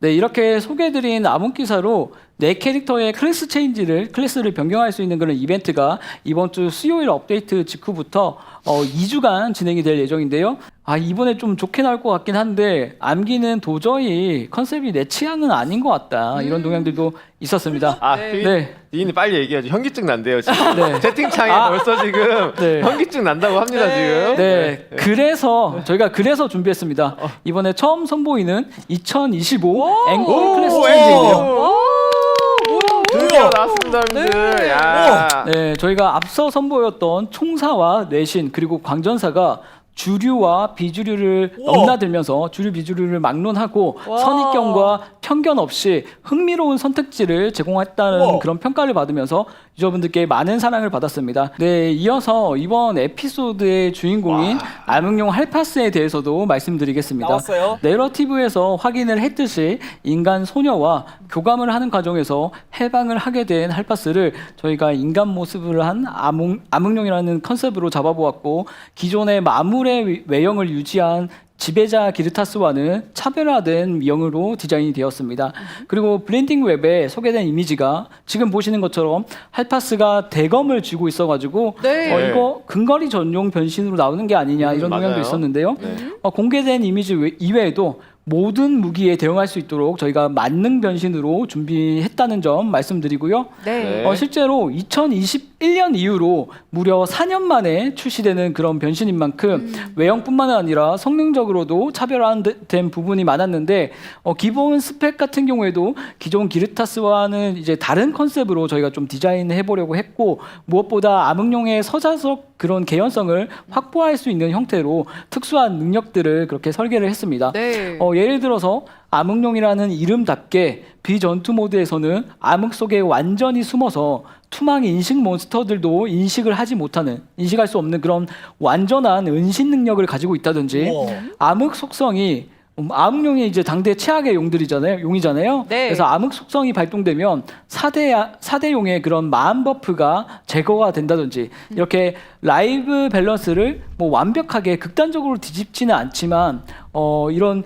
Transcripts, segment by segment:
네, 이렇게 소개해드린 암흑 기사로 내 캐릭터의 클래스 체인지를 클래스를 변경할 수 있는 그런 이벤트가 이번 주 수요일 업데이트 직후부터 어, 2주간 진행이 될 예정인데요. 아 이번에 좀 좋게 나올 것 같긴 한데 암기는 도저히 컨셉이 내 취향은 아닌 것 같다 이런 동향들도 있었습니다. 아, 네. 피- 네, 빨리 얘기하죠. 현기증 난대요 지금. 네. 채팅창에 아. 벌써 지금 네. 현기증 난다고 합니다 네. 지금. 네, 그래서 저희가 그래서 준비했습니다. 이번에 처음 선보이는 2025 앵콜 클래스 오, 체인지인데요. 오, 드디어 나왔습니다, 여러분들. 네. 야. 네, 저희가 앞서 선보였던 총사와 내신 그리고 광전사가 주류와 비주류를 우와. 넘나들면서 주류 비주류를 막론하고 와. 선입견과 편견 없이 흥미로운 선택지를 제공했다는 우와. 그런 평가를 받으면서 유저분들께 많은 사랑을 받았습니다. 네, 이어서 이번 에피소드의 주인공인 암흑용 할파스에 대해서도 말씀드리겠습니다. 나왔어요. 내러티브에서 확인을 했듯이 인간 소녀와 교감을 하는 과정에서 해방을 하게 된 할파스를 저희가 인간 모습을 한 암흑, 암흑룡이라는 컨셉으로 잡아보았고 기존의 마 물의 위- 외형을 유지한 지배자 기르타스와는 차별화된 미형으로 디자인이 되었습니다. 그리고 블렌딩 웹에 소개된 이미지가 지금 보시는 것처럼 할파스가 대검을 쥐고 있어가지고 네. 어, 이거 근거리 전용 변신으로 나오는 게 아니냐 이런 음, 동향도 맞아요. 있었는데요. 네. 어, 공개된 이미지 외- 이외에도 모든 무기에 대응할 수 있도록 저희가 만능 변신으로 준비했다는 점 말씀드리고요. 네. 네. 어, 실제로 2021년 이후로 무려 4년 만에 출시되는 그런 변신인 만큼 외형뿐만 아니라 성능적으로도 차별화된 부분이 많았는데 어, 기본 스펙 같은 경우에도 기존 기르타스와는 이제 다른 컨셉으로 저희가 좀 디자인해 보려고 했고 무엇보다 암흑룡의 서자석 그런 개연성을 확보할 수 있는 형태로 특수한 능력들을 그렇게 설계를 했습니다. 네. 어, 예를 들어서 암흑룡이라는 이름답게 비전투 모드에서는 암흑 속에 완전히 숨어서 투망 인식 몬스터들도 인식을 하지 못하는 인식할 수 없는 그런 완전한 은신 능력을 가지고 있다든지 우와. 암흑 속성이 음, 암흑룡이 이제 당대 최악의 용들이잖아요. 용이잖아요. 네. 그래서 암흑 속성이 발동되면 사대 사대 용의 그런 마음 버프가 제거가 된다든지 이렇게 라이브 밸런스를 뭐 완벽하게 극단적으로 뒤집지는 않지만 어 이런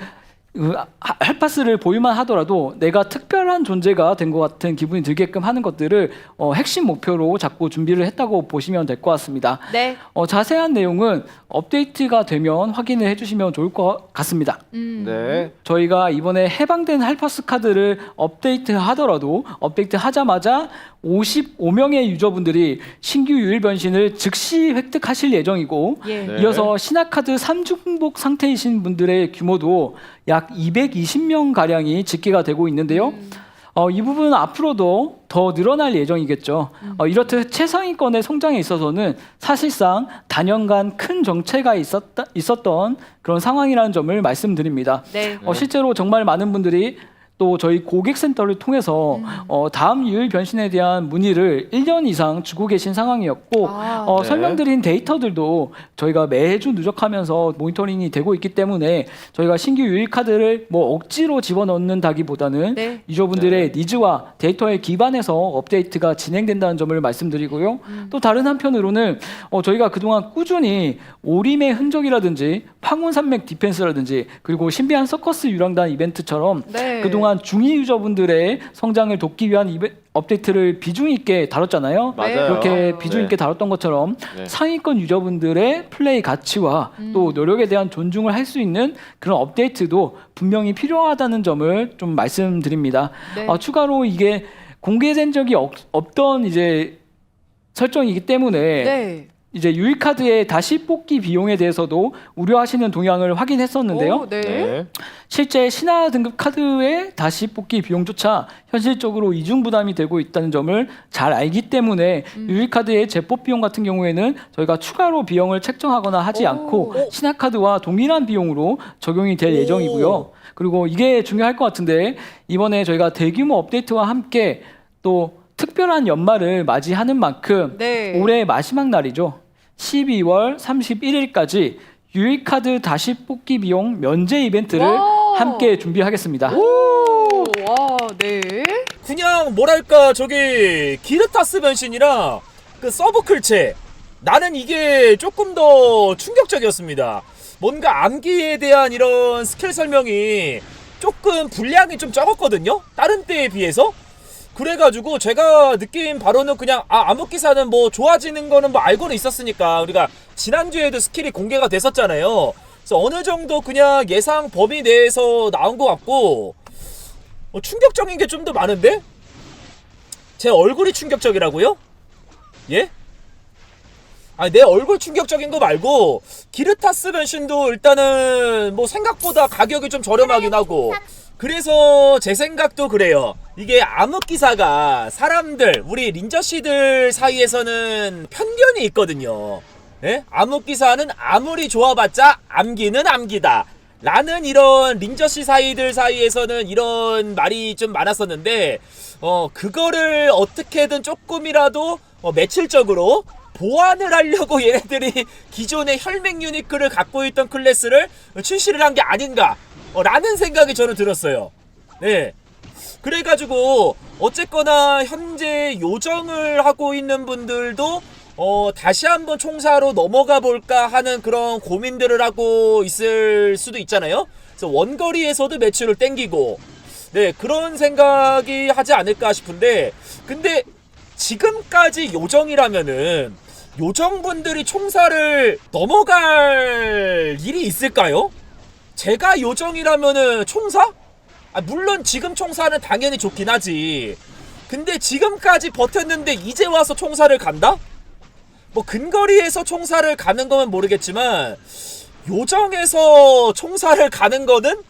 그 하- 할파스를 보유만 하더라도 내가 특별한 존재가 된 것 같은 기분이 들게끔 하는 것들을 어, 핵심 목표로 잡고 준비를 했다고 보시면 될 것 같습니다. 네. 어, 자세한 내용은 업데이트가 되면 확인을 해주시면 좋을 것 같습니다. 음. 네. 저희가 이번에 해방된 할파스 카드를 업데이트 하더라도 업데이트 하자마자 55명의 유저분들이 신규 유일 변신을 즉시 획득하실 예정이고 예. 네. 이어서 신화 카드 3중복 상태이신 분들의 규모도 약 220명 가량이 집계가 되고 있는데요. 어, 이 부분은 앞으로도 더 늘어날 예정이겠죠. 어, 이렇듯 최상위권의 성장에 있어서는 사실상 단연간 큰 정체가 있었다, 있었던 그런 상황이라는 점을 말씀드립니다. 네. 어, 실제로 정말 많은 분들이 또 저희 고객센터를 통해서 어, 다음 유일 변신에 대한 문의를 1년 이상 주고 계신 상황이었고 아, 어, 네. 설명드린 데이터들도 저희가 매주 누적하면서 모니터링이 되고 있기 때문에 저희가 신규 유일 카드를 뭐 억지로 집어넣는다기보다는 네. 유저분들의 니즈와 데이터에 기반해서 업데이트가 진행된다는 점을 말씀드리고요. 음. 또 다른 한편으로는 어, 저희가 그동안 꾸준히 오림의 흔적이라든지 황혼산맥 디펜스라든지 그리고 신비한 서커스 유랑단 이벤트처럼 네. 그동안 중위 유저분들의 성장을 돕기 위한 이베, 업데이트를 비중 있게 다뤘잖아요. 맞아요. 그렇게 비중 네. 있게 다뤘던 것처럼 네. 상위권 유저분들의 플레이 가치와 또 노력에 대한 존중을 할 수 있는 그런 업데이트도 분명히 필요하다는 점을 좀 말씀드립니다. 네. 어, 추가로 이게 공개된 적이 없, 없던 이제 설정이기 때문에 네. 이제 유일 카드의 다시 뽑기 비용에 대해서도 우려하시는 동향을 확인했었는데요. 오, 네. 네. 실제 신화 등급 카드의 다시 뽑기 비용조차 현실적으로 이중 부담이 되고 있다는 점을 잘 알기 때문에 음. 유일 카드의 재뽑 비용 같은 경우에는 저희가 추가로 비용을 책정하거나 하지 오. 않고 신화 카드와 동일한 비용으로 적용이 될 예정이고요. 그리고 이게 중요할 것 같은데 이번에 저희가 대규모 업데이트와 함께 또 특별한 연말을 맞이하는 만큼 네. 올해 마지막 날이죠. 12월 31일까지 유일 카드 다시 뽑기 비용 면제 이벤트를 와. 함께 준비하겠습니다. 오, 와, 네. 그냥 뭐랄까 저기 기르타스 변신이랑 그 서브클체 나는 이게 조금 더 충격적이었습니다. 뭔가 암기에 대한 이런 스킬 설명이 조금 분량이 좀 적었거든요. 다른 때에 비해서. 그래가지고 제가 느낀 바로는 그냥 아 암흑기사는 뭐 좋아지는 거는 뭐 알고는 있었으니까 우리가 지난주에도 스킬이 공개가 됐었잖아요. 그래서 어느 정도 그냥 예상 범위 내에서 나온 것 같고 어, 충격적인 게 좀 더 많은데 제 얼굴이 충격적이라고요? 예? 아니 내 얼굴 충격적인 거 말고 기르타스 변신도 일단은 뭐 생각보다 가격이 좀 저렴하긴 하고 그래서 제 생각도 그래요. 이게 암흑기사가 사람들 우리 린저씨들 사이에서는 편견이 있거든요. 예? 암흑기사는 아무리 좋아봤자 암기는 암기다. 라는 이런 린저씨 사이들 사이에서는 이런 말이 좀 많았었는데 어 그거를 어떻게든 조금이라도 어, 매칠적으로 보완을 하려고 얘네들이 기존의 혈맹 유니크를 갖고 있던 클래스를 출시를 한 게 아닌가. 어, 라는 생각이 저는 들었어요 네 그래가지고 어쨌거나 현재 요정을 하고 있는 분들도 어 다시 한번 총사로 넘어가 볼까 하는 그런 고민들을 하고 있을 수도 있잖아요. 그래서 원거리에서도 매출을 땡기고 네 그런 생각이 하지 않을까 싶은데 근데 지금까지 요정이라면은 요정분들이 총사를 넘어갈 일이 있을까요? 제가 요정이라면은 총사? 아, 물론 지금 총사는 당연히 좋긴 하지. 근데 지금까지 버텼는데 이제 와서 총사를 간다? 뭐 근거리에서 총사를 가는 거면 모르겠지만 요정에서 총사를 가는 거는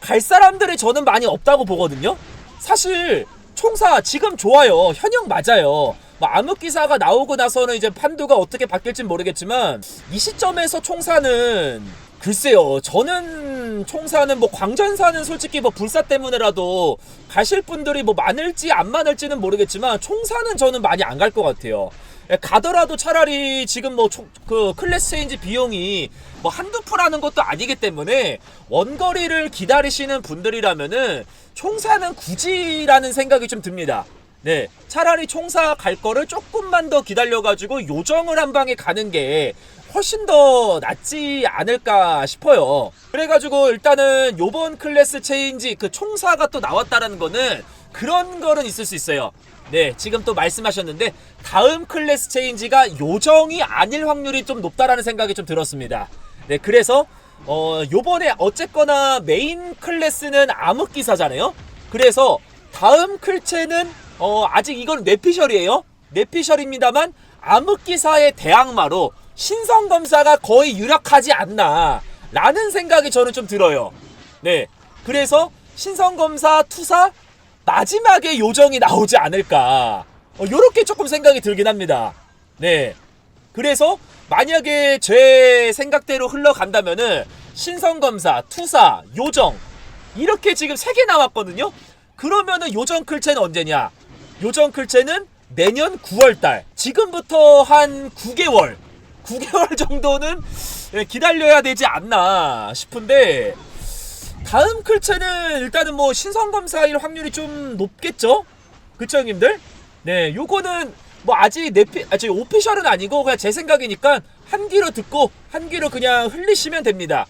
갈 사람들이 저는 많이 없다고 보거든요. 사실 총사 지금 좋아요. 현역 맞아요. 뭐 암흑기사가 나오고 나서는 이제 판도가 어떻게 바뀔지 모르겠지만 이 시점에서 총사는 글쎄요. 저는 총사는 뭐 광전사는 솔직히 뭐 불사 때문에라도 가실 분들이 뭐 많을지 안 많을지는 모르겠지만 총사는 저는 많이 안 갈 것 같아요. 예, 가더라도 차라리 지금 뭐 그 클래스 체인지 비용이 뭐 한두 푼하는 것도 아니기 때문에 원거리를 기다리시는 분들이라면은 총사는 굳이라는 생각이 좀 듭니다. 네, 차라리 총사 갈 거를 조금만 더 기다려가지고 요정을 한 방에 가는 게 훨씬 더 낫지 않을까 싶어요. 그래가지고 일단은 요번 클래스 체인지 그 총사가 또 나왔다라는 거는 그런 거는 있을 수 있어요. 네, 지금 또 말씀하셨는데 다음 클래스 체인지가 요정이 아닐 확률이 좀 높다라는 생각이 좀 들었습니다. 네, 그래서 어 요번에 어쨌거나 메인 클래스는 암흑기사잖아요. 그래서 다음 클체는 어 아직 이건 뇌피셜이에요. 뇌피셜입니다만 암흑기사의 대항마로 신성 검사가 거의 유력하지 않나 라는 생각이 저는 좀 들어요. 네, 그래서 신성 검사 투사 마지막에 요정이 나오지 않을까. 어, 요렇게 조금 생각이 들긴 합니다. 네. 그래서 만약에 제 생각대로 흘러간다면은 신성검사, 투사, 요정 이렇게 지금 세 개 나왔거든요. 그러면은 요정 클체는 언제냐? 요정 클체는 내년 9월달. 지금부터 한 9개월, 9개월 정도는 예, 기다려야 되지 않나 싶은데 다음 클체는 일단은 뭐 신성 검사일 확률이 좀 높겠죠? 그쵸 형님들? 네, 요거는 뭐 아직 내피 아직 오피셜은 아니고 그냥 제 생각이니까 한 귀로 듣고 한 귀로 그냥 흘리시면 됩니다.